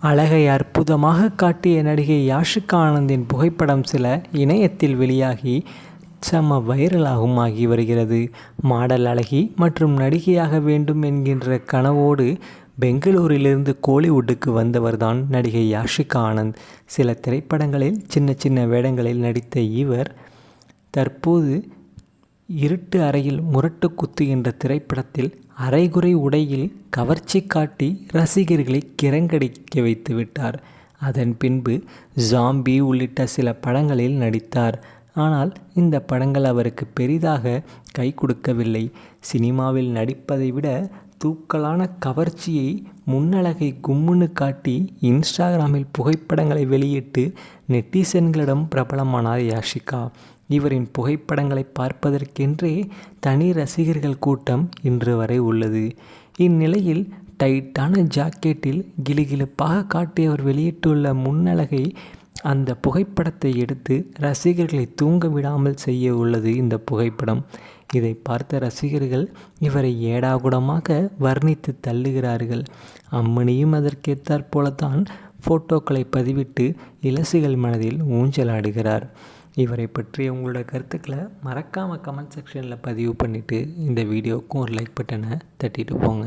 அழகை அற்புதமாக காட்டிய நடிகை யாஷிகா ஆனந்தின் புகைப்படம் சில இணையத்தில் வெளியாகி செம்ம வைரலாகவும் ஆகி வருகிறது. மாடல் அழகி மற்றும் நடிகையாக வேண்டும் என்கின்ற கனவோடு பெங்களூரிலிருந்து கோலிவுட்டுக்கு வந்தவர்தான் நடிகை யாஷிகா ஆனந்த். சில திரைப்படங்களில் சின்ன சின்ன வேடங்களில் நடித்த இவர் தற்போது இருட்டு அறையில் முரட்டு குத்து என்ற திரைப்படத்தில் அரைகுறை உடையில் கவர்ச்சி காட்டி ரசிகர்களை கிறங்கடிக்க வைத்து விட்டார். அதன் பின்பு ஜாம்பி உள்ளிட்ட சில படங்களில் நடித்தார். ஆனால் இந்த படங்கள் அவருக்கு பெரிதாக கை கொடுக்கவில்லை. சினிமாவில் நடிப்பதை விட தூக்கலான கவர்ச்சியை முன்னழகை கும்முன்னு காட்டி இன்ஸ்டாகிராமில் புகைப்படங்களை வெளியிட்டு நெட்டிசன்களிடம் பிரபலமானார் யாஷிகா. இவரின் புகைப்படங்களை பார்ப்பதற்கென்றே தனி ரசிகர்கள் கூட்டம் இன்று வரை உள்ளது. இந்நிலையில் டைட்டான ஜாக்கெட்டில் கிலுகிலுப்பாக காட்டியவர் வெளியிட்டுள்ள முன்னழகை அந்த புகைப்படத்தை எடுத்து ரசிகர்களை தூங்க விடாமல் செய்ய உள்ளது இந்த புகைப்படம். இதை பார்த்த ரசிகர்கள் இவரை ஏடாகுடமாக வர்ணித்து தள்ளுகிறார்கள். அம்மணியும் அதற்கேற்றாற் போலத்தான் ஃபோட்டோக்களை பதிவிட்டு இலசுகள் மனதில் ஊஞ்சலாடுகிறார். இவரை பற்றி உங்களோட கருத்துக்களை மறக்காமல் கமெண்ட் செக்ஷனில் பதிவு பண்ணிவிட்டு இந்த வீடியோவுக்கும் ஒரு லைக் பட்டனை தட்டிட்டு போங்க.